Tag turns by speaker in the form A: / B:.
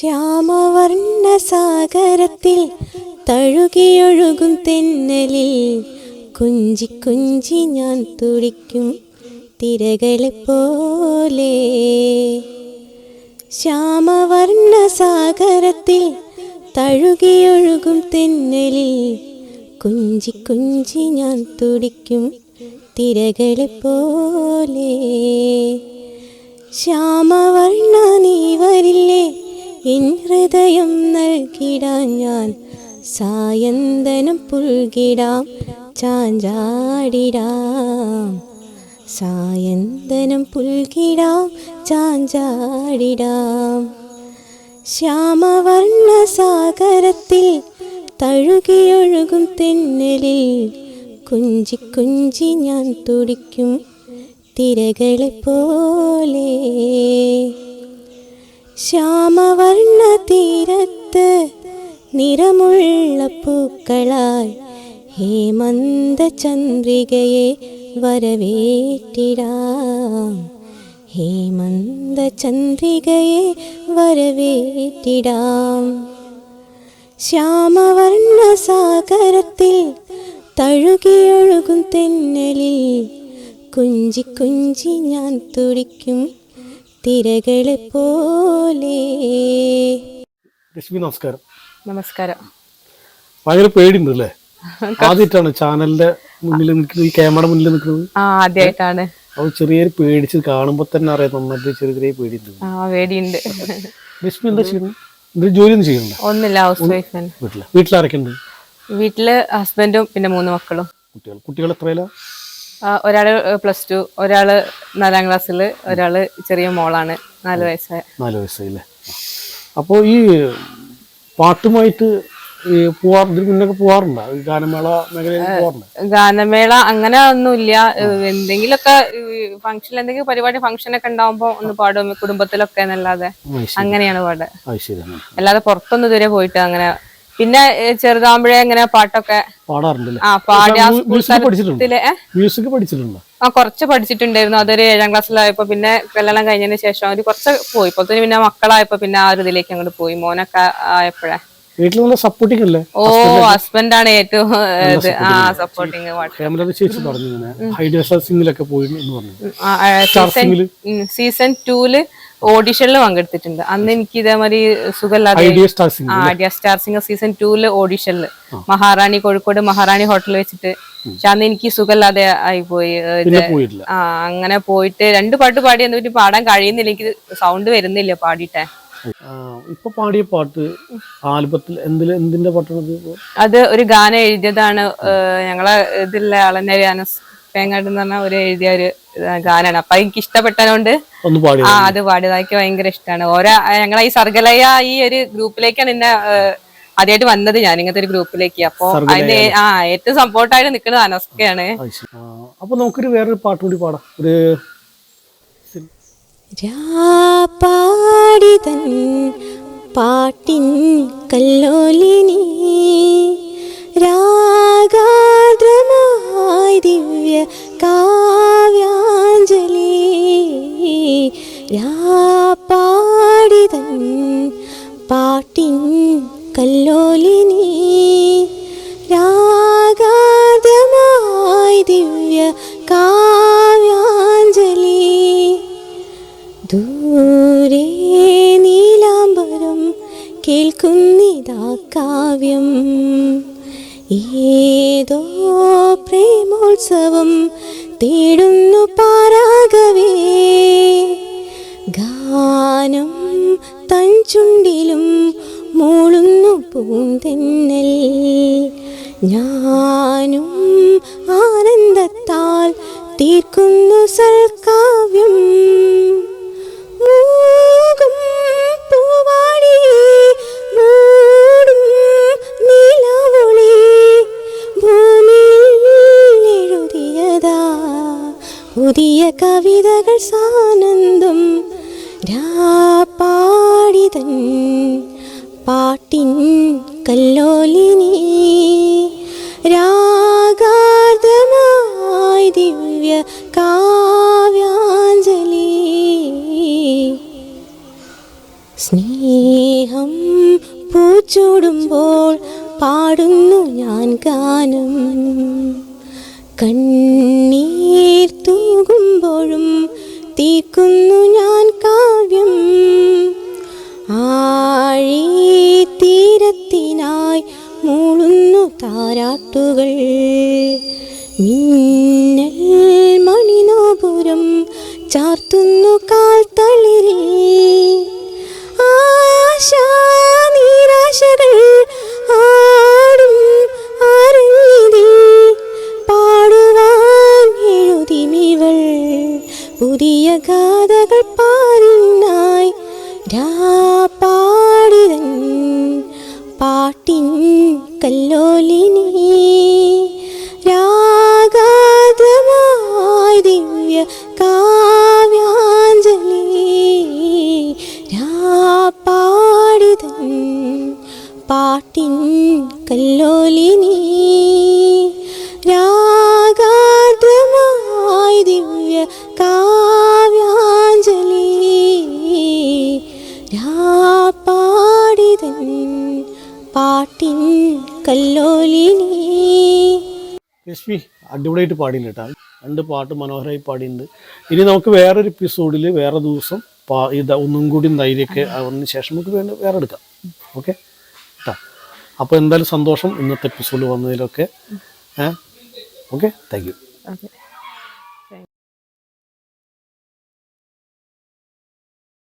A: ശ്യാമവർണ സാഗരത്തിൽ തഴുകിയൊഴുകും തെന്നലിൽ കുഞ്ചി കുഞ്ചി ഞാൻ തുടിക്കും തിരകളെ പോലെ ശ്യാമവർണ സാഗരത്തിൽ തഴുകിയൊഴുകും തെന്നലിൽ കുഞ്ചി കുഞ്ചി ഞാൻ തുടിക്കും തിരകളെ പോലെ ശ്യാമവർണ നീ വരില്ലേ? എൻ ഹൃദയം നൽകിടാൻ ഞാൻ സായന്തനം പുൽകിടാം ചാഞ്ചാടിടാം. സായന്തനം പുൽകിടാം ചാഞ്ചാടിടാം. ശ്യാമവർണ സാഗരത്തിൽ തഴുകിയൊഴുകും തെന്നലിൽ കുഞ്ചി കുഞ്ചി ഞാൻ തുടിക്കും തിരകളെ പോലെ. ശ്യാമവർണ തീരത്ത് നിറമുള്ള പൂക്കളായി ഹേമന്ത ചന്ദ്രികയെ വരവേറ്റിടാം. ഹേമന്ത ചന്ദ്രികയെ വരവേറ്റിടാം. ശ്യാമവർണ സാഗരത്തിൽ തഴുകിയൊഴുകും തെന്നലിൽ കുഞ്ചി കുഞ്ചി ഞാൻ തുടിക്കും തിരകളെ പോലെ.
B: ലക്ഷ്മി നമസ്കാരം.
C: നമസ്കാരം.
B: ഭയങ്കര പേടിയുണ്ട് അല്ലേ? ആദ്യമായിട്ടാണ് ചാനലിന്റെ മുന്നിൽ നിൽക്കുന്നത് ഈ ക്യാമറ മുന്നിൽ നിൽക്കുന്നത്.
C: ആ ആദ്യമായിട്ടാണ്.
B: അത് ചെറിയൊരു പേടിച്ച് കാണുമ്പോൾ തന്നെ അറിയാം നന്നായിട്ട് ചെറിയ ചെറിയ പേടിയുണ്ട്.
C: ആ പേടിയുണ്ട്.
B: ലക്ഷ്മി എന്താ ചെയ്യുന്നത് എന്തൊരു ജോലി ഒന്നും ചെയ്യണ്ട
C: ഒന്നില്ല ഹൗസ് വൈഫ്
B: വീട്ടിൽ? വീട്ടിലാരൊക്കെ ഉണ്ട്
C: വീട്ടിൽ ഹസ്ബൻഡും പിന്നെ മൂന്ന് മക്കളും.
B: കുട്ടികൾ. കുട്ടികൾ എത്രയില?
C: ആ, ഒരാൾ പ്ലസ് ടു ഒരാൾ നാലാം ക്ലാസ്സിൽ ഒരാൾ ചെറിയ മോളാണ് നാല് വയസ്സായ.
B: നാല് വയസ്സായില്ലേ? അപ്പോൾ ഈ പാട്ടുമായിട്ട് മുന്നൊക്കെ പോവാറുണ്ടോ? ഗാനമേള മേഖലയിൽ പോവാറുണ്ടോ?
C: ഗാനമേള അങ്ങനെ ഒന്നുമില്ല. എന്തെങ്കിലുമൊക്കെ ഫംഗ്ഷൻ എന്തെങ്കിലും പരിപാടി ഫംഗ്ഷൻ ഒക്കെ ഉണ്ടാവുമ്പോ ഒന്ന് പാടും കുടുംബത്തിലൊക്കെ എന്നല്ലാതെ. അങ്ങനെയാണ് പാട്. അല്ലാതെ പുറത്തൊന്നും ഇതുവരെ പോയിട്ട് അങ്ങനെ പിന്നെ ചെറുതാകുമ്പോഴേ അങ്ങനെ പാട്ടൊക്കെ
B: പാടാറുണ്ടല്ലേ?
C: ആ പാടി ആ
B: മ്യൂ-
C: സ്കൂൾ
B: മ്യൂസിക് പഠിച്ചിട്ടുണ്ടോ?
C: തലത്തിലെ
B: മ്യൂസിക് പഠിച്ചിട്ടുണ്ടോ?
C: ആ കുറച്ച് പഠിച്ചിട്ടുണ്ടായിരുന്നു. അതൊരു ഏഴാം ക്ലാസ്സിലായപ്പോ പിന്നെ കല്യാണം കഴിഞ്ഞതിന് ശേഷം അവർ കുറച്ച് പോയി. ഇപ്പൊ പിന്നെ മക്കളായപ്പോ പിന്നെ ആ ഒരു ഇതിലേക്ക് അങ്ങോട്ട് പോയി. മോനൊക്കെ ആയപ്പോഴേ.
B: വീട്ടിൽ നല്ല സപ്പോർട്ടിങ് അല്ലേ?
C: ഓ ഹസ്ബൻഡാണ് ഏറ്റവും ഏഹ്, ആ
B: ചേച്ചി പറഞ്ഞു ഇങ്ങനെ. പോയി എന്ന് പറഞ്ഞു.
C: സീസൺ ടൂൽ ഓഡിഷനിൽ പങ്കെടുത്തിട്ടുണ്ട്. അന്ന് എനിക്ക് ഇതേമാതിരി സുഖമില്ലാതെ
B: ഐഡിയ സ്റ്റാർ
C: സിംഗർ സീസൺ ടൂൽ ഓഡിഷനിൽ മഹാറാണി കോഴിക്കോട് മഹാറാണി ഹോട്ടലിൽ വെച്ചിട്ട്. പക്ഷെ അന്ന് എനിക്ക് സുഖമില്ലാതെ ആയി പോയി ഏഹ്, ഇത്
B: പിന്നെ പോയിട്ടില്ല.
C: ആ അങ്ങനെ പോയിട്ട് രണ്ട് പാട്ട് പാടി എന്നിട്ട് പാടാൻ കഴിയുന്നില്ല. എനിക്ക് സൗണ്ട് വരുന്നില്ല പാടിട്ടെ
B: ആ, ഇപ്പൊ പാടിയ പാട്ട് ആൽബത്തിൽ എന്തിന്റെ പാട്ടാണ്
C: അത് ഒരു ഗാനം എഴുതിയതാണ് ഞങ്ങളെ ഇതിലെ അളനരി അനസ് പേങ്ങാട് എന്ന് പറഞ്ഞ ഒരു എഴുതിയ ഒരു ഗാനാണ്. അപ്പൊ എനിക്ക് ഇഷ്ടപ്പെട്ടതുകൊണ്ട്
B: ഒന്ന് പാടി
C: ആ അത് പാടിയത് എനിക്ക് ഭയങ്കര ഇഷ്ടമാണ് ഓരോ ഞങ്ങളെ ഈ സർഗലയ ഈ ഒരു ഗ്രൂപ്പിലേക്കാണ് എന്നെ ആദ്യമായിട്ട് വന്നത് ഞാൻ. ഇങ്ങനത്തെ ഒരു ഗ്രൂപ്പിലേക്ക്. അപ്പൊ അതിന്റെ ആ ഏറ്റവും സപ്പോർട്ടായിട്ട് നിൽക്കുന്നത് അനസ്കയാണ്.
B: അപ്പൊ നമുക്കൊരു വേറൊരു പാട്ട് കൂടി പാടാം. ഒരു
A: രാപ്പാടിതൻ പാട്ടിൻ കല്ലോലിനി രാപ്പാടിതൻ പാട്ടിൻ കല്ലോലിനി രാഗാദ്രമായി ദിവ്യ കാവ്യാഞ്ജലി. ദൂരെ നീലാംബരം കേൾക്കുന്നിതാ കാവ്യം. ഏതോ പ്രേമോത്സവം തേടുന്നു പാരാഗവേ. ഗാനം തൻ ചുണ്ടിലും മൂളുന്നു പൂന്തെന്നൽ. ഞാനും ആനന്ദത്താൽ തീർക്കുന്നു സൽക്കാവ്യം പുതിയ കവിതകൾ സാനന്ദം. പാടിതൻ പാട്ടിൻ കല്ലോലിനി രാഗാർദ്ദമായി ദിവ്യ കാവ്യാഞ്ജലി. സ്നേഹം പൂച്ചൂടുമ്പോൾ പാടുന്നു ഞാൻ ഗാനം. കണ്ണീർ തൂകുമ്പോഴും തീക്കുന്നു ഞാൻ കാവ്യം. ആഴി തീരത്തിനായി മൂളുന്നു താരാട്ടുകൾ. മിന്നൽ മണിനോപുരം ചാർത്തുന്നു കാൽ തളിരിൽ ആശാ നിരാശകൾ ആടും പുതിയ ഗാഥകൾ പാടിനായി പാടിതൻ പാട്ടിൻ കല്ലോലിനി കല്ലോലിനി
B: രശ്മി അടിപൊളിയായിട്ട് പാടിയില്ല കേട്ടോ രണ്ട് പാട്ട് മനോഹരമായി പാടിയിട്ടുണ്ട് ഇനി നമുക്ക് വേറൊരു എപ്പിസോഡിൽ വേറെ ദിവസം പാ ഇത് ഒന്നും കൂടി ധൈര്യമൊക്കെ അതിന് ശേഷം നമുക്ക് വേണ്ട വേറെ എടുക്കാം. ഓക്കെ കേട്ടോ അപ്പോൾ എന്തായാലും സന്തോഷം ഇന്നത്തെ എപ്പിസോഡ് വന്നതിലൊക്കെ. ഏഹ് ഓക്കെ താങ്ക് യു
C: ഓക്കെ